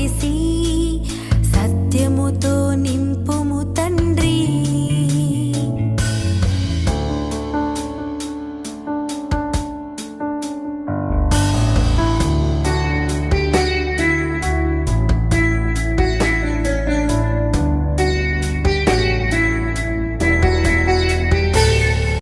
చేసి సత్యముతో నిమ్